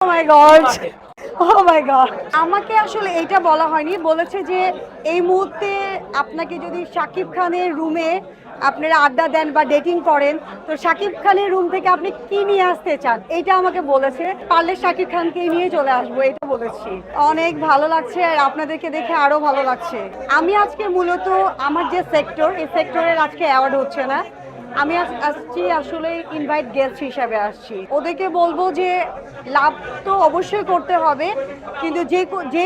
Oh my god. Oh my god. আমাকে আসলে এইটা বলা হয়নি বলেছে যে এই মুহূর্তে আপনাকে যদি শাকিব খানের রুমে আপনারা আড্ডা দেন বা ডেটিং করেন তো শাকিব খানের রুম থেকে আপনি কি নিয়ে আসতে চান? এটা আমাকে বলেছে। পারলে শাকিব খানকে নিয়ে চলে আসব এটা বলেছি। অনেক ভালো লাগছে আর আপনাদেরকে দেখে আরও ভালো লাগছে। আমি আজকে মূলত আমার যে সেক্টর এই সেক্টরের আজকে অ্যাওয়ার্ড হচ্ছে না। আমি আসছি আসলে ইনভাইট গেস্ট হিসাবে আসছি। ওদেরকে বলব যে লাভ তো অবশ্যই করতে হবে, কিন্তু যে যে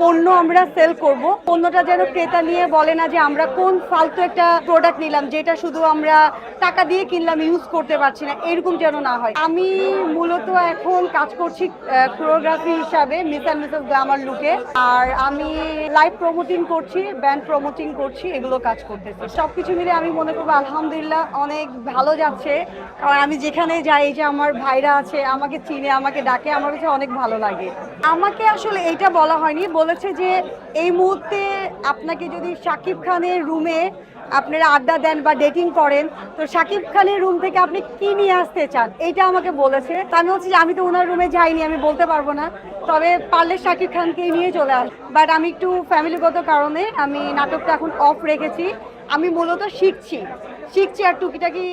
পণ্য আমরা সেল করব, পণ্যটা যেন ক্রেতা নিয়ে বলে না যে আমরা কোন ফালতু একটা প্রোডাক্ট নিলাম, যেটা শুধু আমরা টাকা দিয়ে কিনলাম ইউজ করতে পারছি না, এরকম যেন না হয়। আমি মূলত এখন কাজ করছি কোরিওগ্রাফি হিসাবে মিস অ্যান্ড মিসেস গ্লামার লুকে আর আমি লাইভ প্রমোটিং করছি ব্যান্ড প্রমোটিং করছি, এগুলো কাজ করতেছি। সবকিছু মিলে আমি মনে করব, আলহামদুলিল্লাহ অনেক ভালো যাচ্ছে। কারণ আমি যেখানে যাই, এই যে আমার ভাইরা আছে, আমাকে চিনে, আমাকে ডাকে, আমার কাছে অনেক ভালো লাগে। আমাকে আসলে এইটা বলা হয়নি, বলেছে যে এই মুহূর্তে আপনাকে যদি শাকিব খানের রুমে আপনারা আড্ডা দেন বা ডেটিং করেন, তো শাকিব খানের রুম থেকে আপনি কি নিয়ে আসতে চান? এইটা আমাকে বলেছে। তো আমি বলছি যে আমি তো ওনার রুমে যাইনি, আমি বলতে পারব না। তবে পারলে শাকিব খানকে নিয়ে চলে আস বাট আমি একটু ফ্যামিলিগত কারণে আমি নাটকটা এখন অফ রেখেছি। আমি মূলত শিখছি। শিখছি আর টুকিটাকি